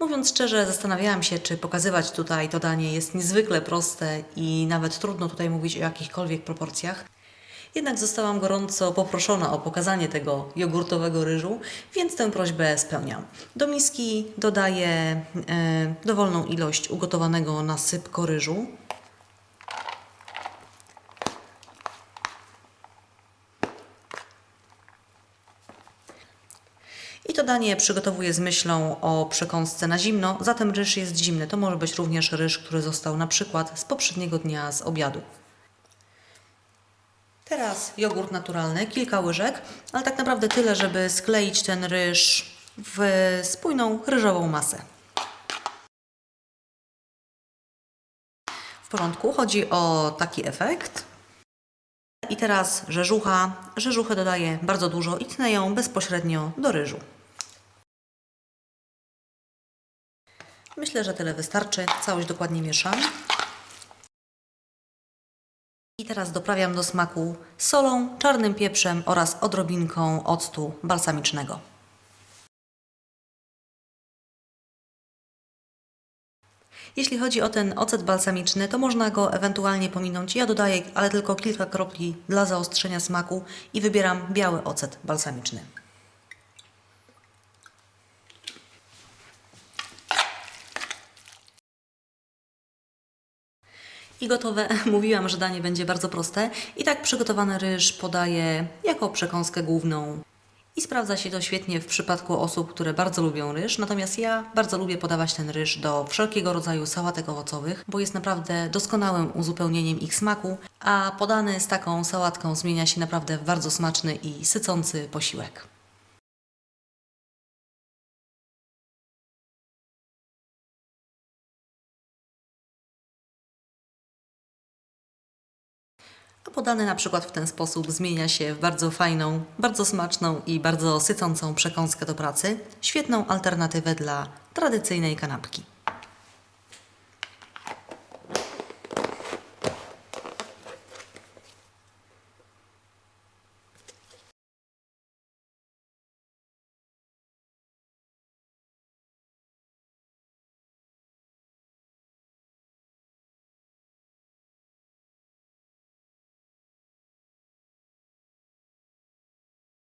Mówiąc szczerze, zastanawiałam się, czy pokazywać tutaj to danie jest niezwykle proste i nawet trudno tutaj mówić o jakichkolwiek proporcjach. Jednak zostałam gorąco poproszona o pokazanie tego jogurtowego ryżu, więc tę prośbę spełniam. Do miski dodaję e, dowolną ilość ugotowanego na sypko ryżu. I to danie przygotowuję z myślą o przekąsce na zimno, zatem ryż jest zimny. To może być również ryż, który został na przykład z poprzedniego dnia z obiadu. Teraz jogurt naturalny, kilka łyżek, ale tak naprawdę tyle, żeby skleić ten ryż w spójną ryżową masę. W porządku, chodzi o taki efekt. I teraz rzeżucha. Rzeżuchę dodaję bardzo dużo i tnę ją bezpośrednio do ryżu. Myślę, że tyle wystarczy. Całość dokładnie mieszam. I teraz doprawiam do smaku solą, czarnym pieprzem oraz odrobinką octu balsamicznego. Jeśli chodzi o ten ocet balsamiczny, to można go ewentualnie pominąć. Ja dodaję, ale tylko kilka kropli dla zaostrzenia smaku i wybieram biały ocet balsamiczny. I gotowe. Mówiłam, że danie będzie bardzo proste. I tak przygotowany ryż podaję jako przekąskę główną. I sprawdza się to świetnie w przypadku osób, które bardzo lubią ryż. Natomiast ja bardzo lubię podawać ten ryż do wszelkiego rodzaju sałatek owocowych, bo jest naprawdę doskonałym uzupełnieniem ich smaku, a podany z taką sałatką zmienia się naprawdę w bardzo smaczny i sycący posiłek. A podany na przykład w ten sposób zmienia się w bardzo fajną, bardzo smaczną i bardzo sycącą przekąskę do pracy, świetną alternatywę dla tradycyjnej kanapki.